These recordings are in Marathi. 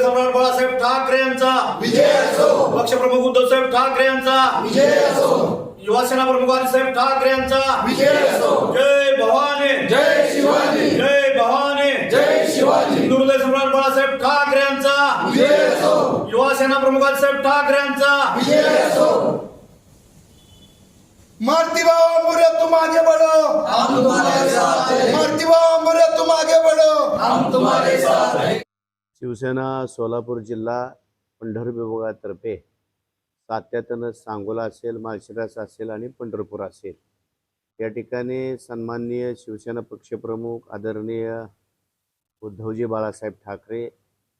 सम्राट बाळासाहेब ठाकरे यांचा. विजय असो. पक्षप्रमुख उद्धवसाहेब ठाकरे यांचा. विजय असो. युवासेना प्रमुख आदिसाहेब ठाकरे यांचा. विजय असो. जय भवानी. जय शिवाजी. जय भवानी. जय शिवाजी. हिंदू हृदय सम्राट बाळासाहेब ठाकरे यांचा. विजय असो. युवासेना प्रमुख आदिसाहेब ठाकरे यांचा. विजय असो. मारती बाबा अंबुरे तुम आगे बढ़ो मारती बाबा अंबुरे तुम आगे बढ़ो हम तुम्हारे साथ हैं। शिवसेना सोलापूर जिल्हा पंढर विभागातर्फे सातत्यानं सांगोला असेल माळशिरस असेल आणि पंढरपूर असेल. या ठिकाणी सन्माननीय शिवसेना पक्षप्रमुख आदरणीय उद्धवजी बाळासाहेब ठाकरे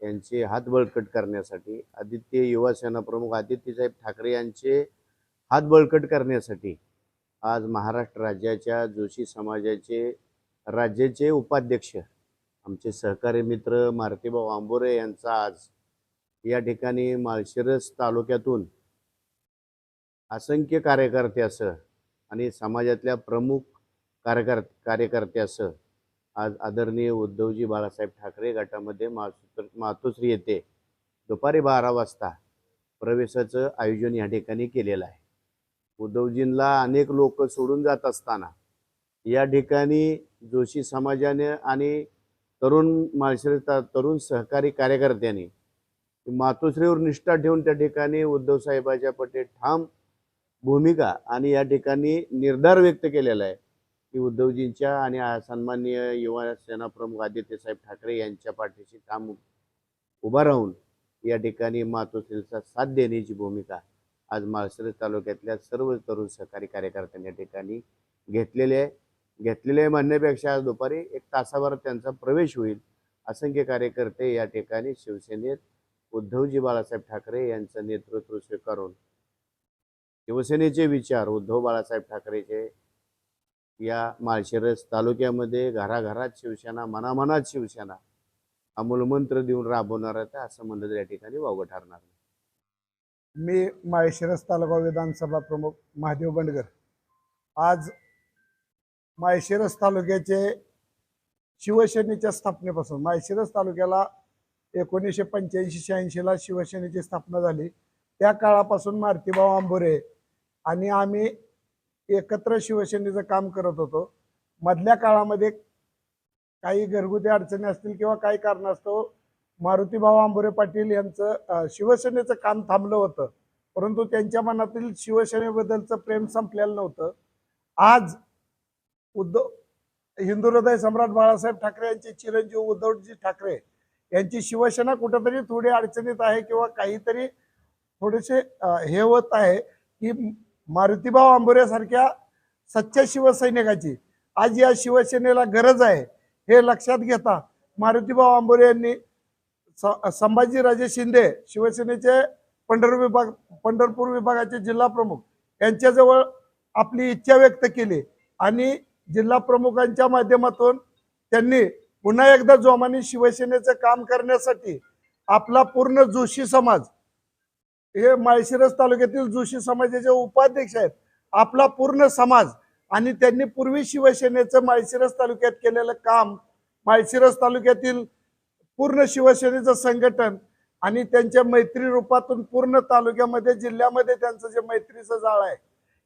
यांचे हात बळकट करण्यासाठी आदित्य युवा सेना प्रमुख आदित्यसाहेब ठाकरे यांचे हात बळकट करण्यासाठी आज महाराष्ट्र राज्याच्या जोशी समाजाचे राज्याचे उपाध्यक्ष आमचे सहकारी मित्र मारतीभाऊ आंबोरे यांचा आज या ठिकाणी माळशिरस तालुक्यातून असंख्य कार्यकर्त्यासह आणि समाजातल्या प्रमुख कार्यकर कार्यकर्त्यासह आज आदरणीय उद्धवजी बाळासाहेब ठाकरे गटामध्ये मातुश्री मातोश्री येथे दुपारी बारा वाजता प्रवेशाचं आयोजन या ठिकाणी केलेलं आहे. उद्धवजींना अनेक लोक सोडून जात असताना या ठिकाणी जोशी समाजाने आणि तरुण माळशिरस तरुण सहकारी कार्यकर्त्यांनी मातोश्रीवर निष्ठा ठेवून त्या ठिकाणी उद्धव साहेबाच्या पटे ठाम भूमिका आणि या ठिकाणी निर्धार व्यक्त केलेला आहे की उद्धवजींच्या आणि सन्माननीय युवा सेना प्रमुख आदित्यसाहेब ठाकरे यांच्या पाठीशी ठाम उभा राहून या ठिकाणी मातोश्रीचा साथ देण्याची भूमिका आज माळशिरस तालुक्यातल्या सर्व तरुण सहकारी कार्यकर्त्यांनी या ठिकाणी घेतलेले आहे. घेतलेले म्हणण्यापेक्षा आज दुपारी एक तासाभर त्यांचा प्रवेश होईल. असंख्य कार्यकर्ते या ठिकाणी शिवसेनेत उद्धवजी बाळासाहेब ठाकरे यांचं नेतृत्व स्वीकारून शिवसेनेचे विचार उद्धव बाळासाहेब ठाकरेचे या माळशिरस तालुक्यामध्ये घराघरात शिवसेना मनामनात शिवसेना हा मूलमंत्र देऊन राबवणार आहे असं म्हणलं तर या ठिकाणी वावं ठरणार मी माळशिरस तालुका विधानसभा प्रमुख महादेव बंडगर. आज माळशिरस तालुक्याचे शिवसेनेच्या स्थापनेपासून माळशिरस तालुक्याला एकोणीसशे पंच्याऐंशी शहाऐंशीला शिवसेनेची स्थापना झाली. त्या काळापासून मारुतीभाऊ आंबोरे आणि आम्ही एकत्र शिवसेनेचं काम करत होतो. मधल्या काळामध्ये काही घरगुती अडचणी असतील किंवा काही कारणास्तव मारुतीभाऊ आंबोरे पाटील यांचं शिवसेनेचं काम थांबलं होतं. परंतु त्यांच्या मनातील शिवसेनेबद्दलचं प्रेम संपलेलं नव्हतं. आज उद्धव हिंदू हृदय सम्राट बाळासाहेब ठाकरे यांचे चिरंजीव उद्धवजी ठाकरे यांची शिवसेना कुठंतरी थोडी अडचणीत आहे किंवा काहीतरी थोडेसे हे होत आहे की मारुतीभाऊ आंबोऱ्यासारख्या सच्च्या शिवसैनिकाची आज या शिवसेनेला गरज आहे हे लक्षात घेता मारुतीभाऊ आंबोरे यांनी स- संभाजीराजे शिंदे शिवसेनेचे पंढर विभाग पंढरपूर विभागाचे जिल्हा प्रमुख यांच्याजवळ आपली इच्छा व्यक्त केली आणि जिल्हा प्रमुखांच्या माध्यमातून त्यांनी पुन्हा एकदा जोमाने शिवसेनेचं काम करण्यासाठी आपला पूर्ण जोशी समाज हे माळशिरस तालुक्यातील जोशी समाजाचे उपाध्यक्ष आहेत आपला पूर्ण समाज आणि त्यांनी पूर्वी शिवसेनेचं माळशिरस तालुक्यात केलेलं काम माळशिरस तालुक्यातील पूर्ण शिवसेनेचं संघटन आणि त्यांच्या मैत्री रूपातून पूर्ण तालुक्यामध्ये जिल्ह्यामध्ये त्यांचं जे मैत्रीचं जाळ आहे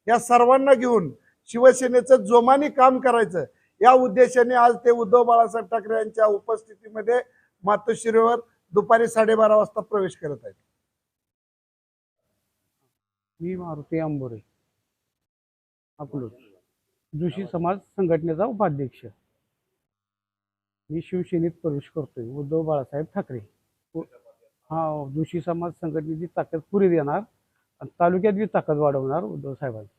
या सर्वांना घेऊन शिवसेनेचं जोमाने काम करायचं. या उद्देशाने आज ते उद्धव बाळासाहेब ठाकरे यांच्या उपस्थितीमध्ये मातोश्रीवर दुपारी साडेबारा वाजता प्रवेश करत आहेत. मी मारुती आंबोरे अकलूज जोशी समाज संघटनेचा उपाध्यक्ष. मी शिवसेनेत प्रवेश करतोय उद्धव बाळासाहेब ठाकरे. हा जोशी समाज संघटनेची ताकद पुरी देणार आणि तालुक्यात बी ताकद वाढवणार उद्धव साहेबांची.